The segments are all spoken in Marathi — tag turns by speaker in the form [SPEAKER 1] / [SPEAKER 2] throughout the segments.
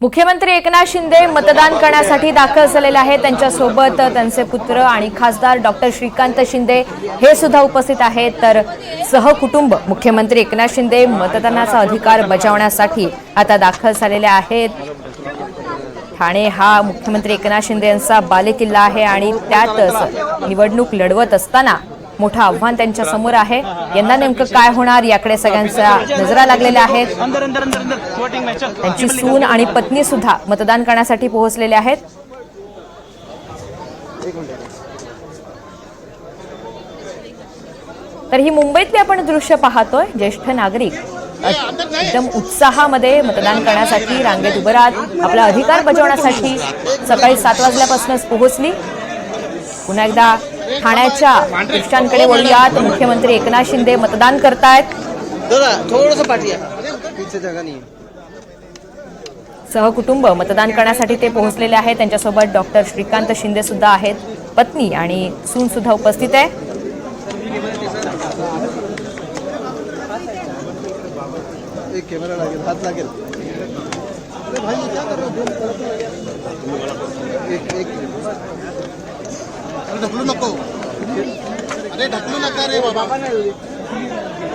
[SPEAKER 1] मुख्यमंत्री एकनाथ शिंदे मतदान करण्यासाठी दाखल झालेले आहेत. त्यांच्यासोबत त्यांचे पुत्र आणि खासदार डॉक्टर श्रीकांत शिंदे हे सुद्धा उपस्थित आहेत. तर सहकुटुंब मुख्यमंत्री एकनाथ शिंदे मतदानाचा अधिकार बजावण्यासाठी आता दाखल झालेले आहेत. ठाणे हा मुख्यमंत्री एकनाथ शिंदे यांचा बालेकिल्ला आहे आणि त्यातच निवडणूक लढवत असताना मोठं आव्हान त्यांच्यासमोर आहे. यंदा नेमकं काय होणार याकडे सगळ्यांच्या नजरा लागलेल्या आहेत. त्यांची सून आणि पत्नी सुद्धा मतदान करण्यासाठी पोहोचलेले आहेत. तर ही मुंबईतली आपण दृश्य पाहतोय. ज्येष्ठ नागरिक एकदम उत्साहामध्ये मतदान करण्यासाठी रांगेत उभं राहत आपला अधिकार बजावण्यासाठी सकाळी सात वाजल्यापासूनच पोहोचली. पुन्हा एकदा ठाण्याच्या दृश्यांकडे वळूयात मुख्यमंत्री एकनाथ शिंदे मतदान करतायत. सहकुटुंब मतदान करण्यासाठी ते पोहोचलेले आहेत. त्यांच्यासोबत डॉक्टर श्रीकांत शिंदे सुद्धा आहेत. पत्नी आणि सून सुद्धा उपस्थित आहे.
[SPEAKER 2] एक कॅमेरा लागेल हात लागेल. अरे भाई ये क्या कर रहे एक एक. अरे ढकलू नको. अरे ढकलू नका रे बाबा.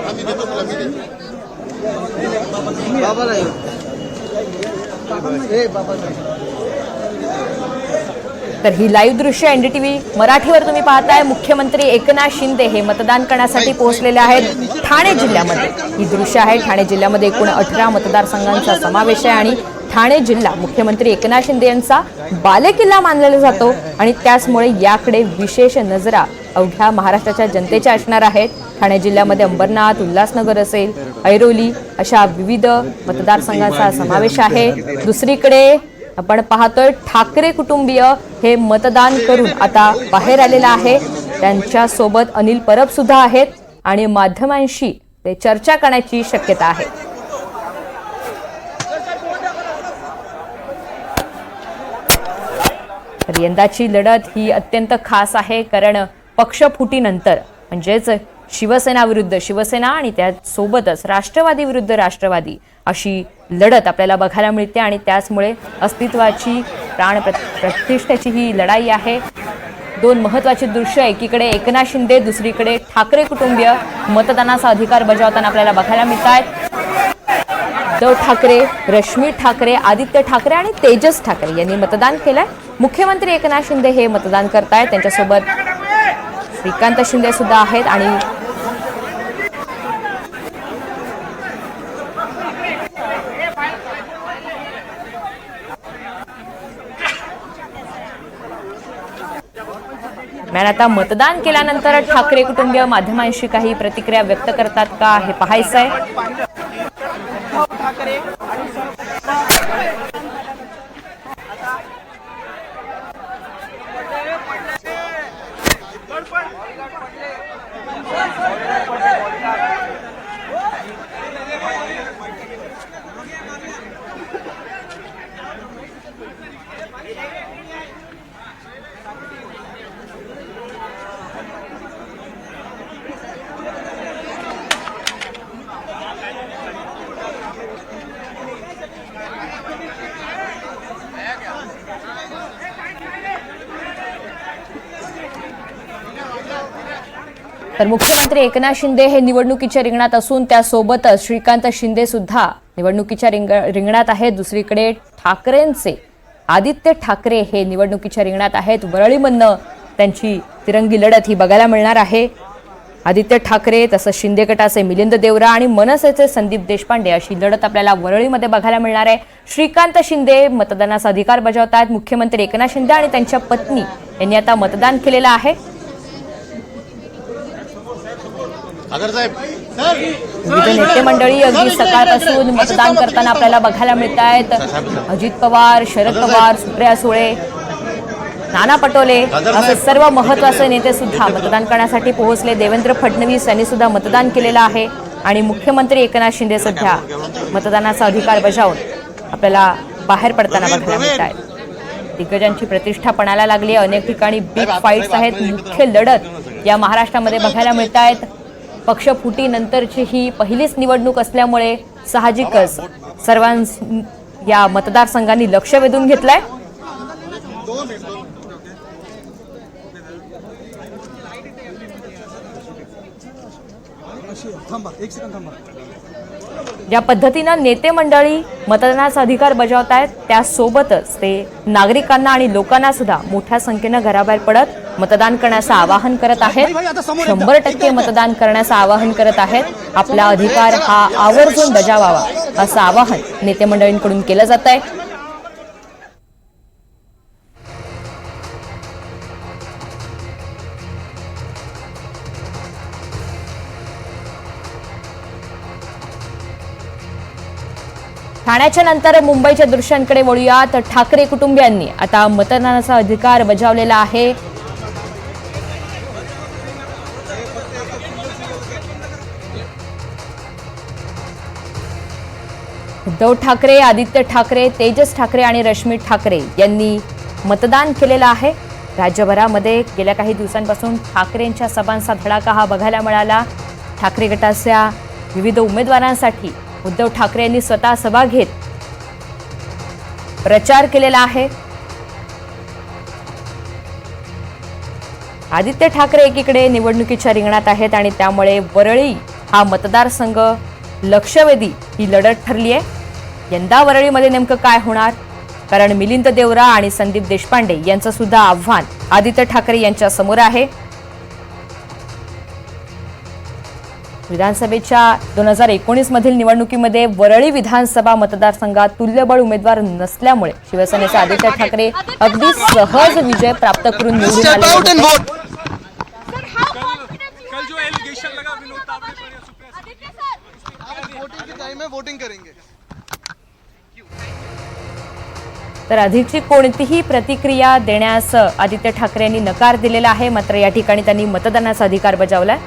[SPEAKER 2] आम्ही देतो तुला मी देतो. बाबा नाही ए बाबा नाही
[SPEAKER 1] तर ही लाईव्ह दृश्य एनडीटीव्ही मराठीवर तुम्ही पाहताय. मुख्यमंत्री एकनाथ शिंदे हे मतदान करण्यासाठी पोहोचलेले आहेत ठाणे जिल्ह्यामध्ये. ही दृश्य आहे ठाणे जिल्ह्यामध्ये एकूण अठरा मतदारसंघांचा समावेश आहे आणि ठाणे जिल्हा मुख्यमंत्री एकनाथ शिंदे यांचा बालेकिल्ला मानलेला जातो आणि त्याचमुळे याकडे विशेष नजरा अवघ्या महाराष्ट्राच्या जनतेच्या असणार आहेत. ठाणे जिल्ह्यामध्ये अंबरनाथ उल्हासनगर असेल ऐरोली अशा विविध मतदारसंघांचा समावेश आहे. दुसरीकडे आपण पाहतोय ठाकरे कुटुंबीय हे मतदान करून आता बाहेर आलेलं आहे. त्यांच्यासोबत अनिल परब सुद्धा आहेत आणि माध्यमांशी ते चर्चा करण्याची शक्यता आहे. तर यंदाची लढत ही अत्यंत खास आहे कारण पक्षफुटीनंतर म्हणजेच शिवसेना विरुद्ध शिवसेना आणि त्यासोबतच राष्ट्रवादी विरुद्ध राष्ट्रवादी अशी लढत आपल्याला बघायला मिळते आणि त्याचमुळे अस्तित्वाची प्राण प्रतिष्ठेची ही लढाई आहे. दोन महत्त्वाची दृश्य एकीकडे एकनाथ शिंदे दुसरीकडे ठाकरे कुटुंबीय मतदानाचा अधिकार बजावताना आपल्याला बघायला मिळत आहेत उद्धव ठाकरे रश्मी ठाकरे आदित्य ठाकरे आणि तेजस ठाकरे यांनी मतदान केलंय. मुख्यमंत्री एकनाथ शिंदे हे मतदान करतायत. त्यांच्यासोबत श्रीकांत शिंदे सुद्धा आहेत आणि मॅन आता मतदान केल्यानंतर ठाकरे कुटुंबीय माध्यमांशी काही प्रतिक्रिया व्यक्त करतात का हे पाहायचं आहे तर मुख्यमंत्री एकनाथ शिंदे हे निवडणुकीच्या रिंगणात असून त्यासोबतच श्रीकांत शिंदे सुद्धा निवडणुकीच्या रिंग रिंगणात आहेत. दुसरीकडे ठाकरेंचे आदित्य ठाकरे हे निवडणुकीच्या रिंगणात आहेत. वरळीमधनं त्यांची तिरंगी लढत ही बघायला मिळणार आहे. आदित्य ठाकरे तसंच शिंदे गटाचे मिलिंद देवरा आणि मनसेचे संदीप देशपांडे अशी लढत आपल्याला वरळीमध्ये बघायला मिळणार आहे. श्रीकांत शिंदे मतदानाचा अधिकार बजावत आहेत मुख्यमंत्री एकनाथ शिंदे आणि त्यांच्या पत्नी यांनी आता मतदान केलेलं आहे. विविध नेते मंडळी अगदी सकाळपासून मतदान करताना आपल्याला बघायला मिळत आहेत अजित पवार शरद पवार सुप्रिया सुळे नाना पटोले असे सर्व महत्त्वाचे नेते सुद्धा मतदान करण्यासाठी पोहोचले. देवेंद्र फडणवीस यांनी सुद्धा मतदान केलेलं आहे. आणि मुख्यमंत्री एकनाथ शिंदे सध्या मतदानाचा अधिकार बजावून आपल्याला बाहेर पडताना बघायला मिळत आहेत दिग्गजांची प्रतिष्ठा पणाला लागली. अनेक ठिकाणी बिग फाईट्स आहेत. मुख्य लढत या महाराष्ट्रामध्ये बघायला मिळत आहेत पक्षफुटीनंतरची ही पहिलीच निवडणूक असल्यामुळे साहजिकच सर्वांस या मतदारसंघांनी लक्ष वेधून घेतलंय. ज्या पद्धतीनं नेते मंडळी मतदानाचा अधिकार बजावत आहेत त्यासोबतच ते नागरिकांना आणि लोकांना सुद्धा मोठ्या संख्येनं घराबाहेर पडत मतदान करण्याचं आवाहन करत आहेत. शंभर टक्के मतदान करण्याचं आवाहन करत आहेत. आपला अधिकार हा आवर्जून बजावावा असं आवाहन नेते मंडळींकडून केलं जात आहे. ठाण्याच्या नंतर मुंबईच्या दृश्यांकडे वळूया तर ठाकरे कुटुंबियांनी आता मतदानाचा अधिकार बजावलेला आहे. उद्धव ठाकरे आदित्य ठाकरे तेजस ठाकरे आणि रश्मी ठाकरे यांनी मतदान केलेलं आहे. राज्यभरामध्ये गेल्या काही दिवसांपासून ठाकरेंच्या सभांचा धडाका हा बघायला मिळाला. ठाकरे गटाच्या विविध उमेदवारांसाठी उद्धव ठाकरे यांनी स्वतः सभा घेत प्रचार केलेला आहे. आदित्य ठाकरे एकीकडे निवडणुकीच्या रिंगणात आहेत आणि त्यामुळे वरळी हा मतदारसंघ लक्षवेधी ही लढत ठरली आहे यंदा वरळीमध्ये नेमकं काय होणार? कारण मिलिंद देवरा आणि संदीप देशपांडे यांचं सुद्धा आव्हान आदित्य ठाकरे यांच्या समोर आहे. विधानसभेच्या दोन हजार एकोणीस मधील निवडणुकीमध्ये वरळी विधानसभा मतदारसंघात तुल्यबळ उमेदवार नसल्यामुळे शिवसेनेचे आदित्य ठाकरे अगदी सहज विजय प्राप्त करून निवडून आले. होते
[SPEAKER 3] कल जो एलिगेशन लगा विनोद तावड़े पर या सुप्रिया
[SPEAKER 2] वोटिंग के टाइम में वोटिंग करेंगे।
[SPEAKER 1] तर अधिकची कोणतीही प्रतिक्रिया देण्यास आदित्य ठाकरे यांनी नकार दिलेला आहे मात्र या ठिकाणी त्यांनी मतदानाचा अधिकार बजावलाय.